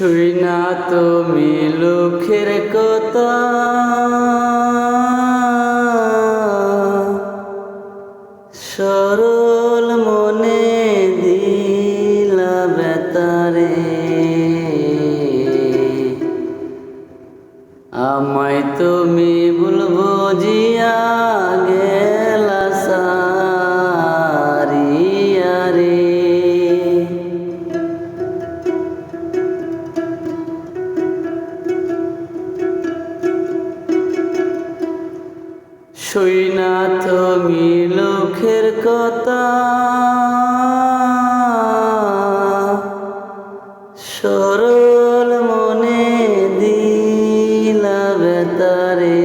শুই না তুমি লোকের কথা। সরল শুই না তুমি লোকের কথা। সরল মনে দিলা বেতারে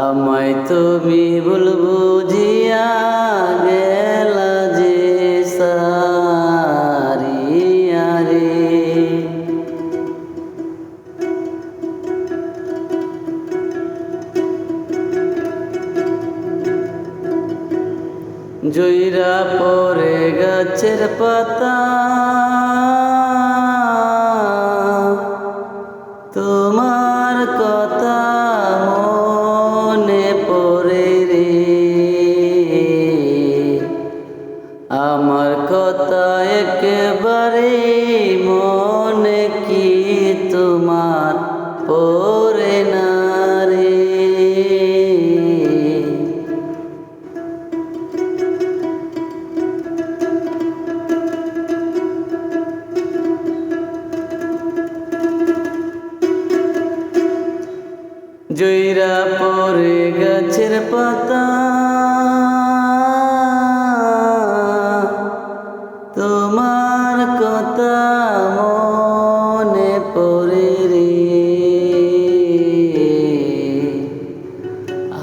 আমায় তুমি বলব জিয়া গেলা যে জুইরা পরে গাছের পাতা। জৈরা পরে গাছের পাতা। তোমার কথা মনে পড়ে রে।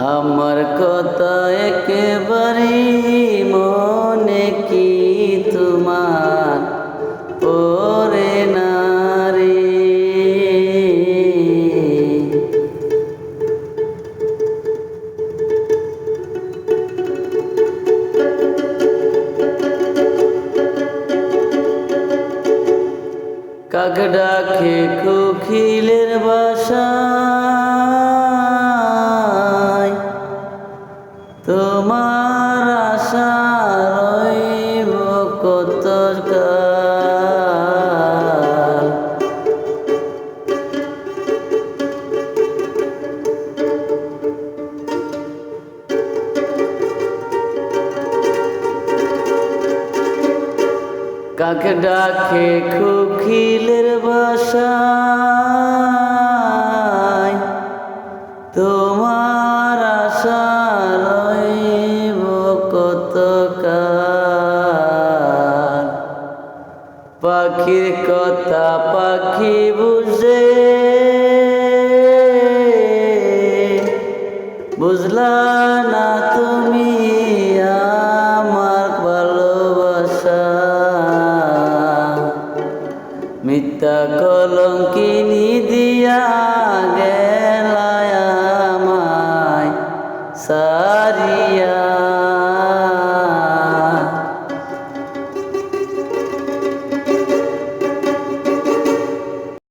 আমার কথা একেবারে মনে কি তোমার কাক ডাকে কোকিলের বাসায়। তোমার কাক ডাকে কোকিলের বাসায় তোমার আশা কত পাখির কথা পাখি বুঝে বুঝলা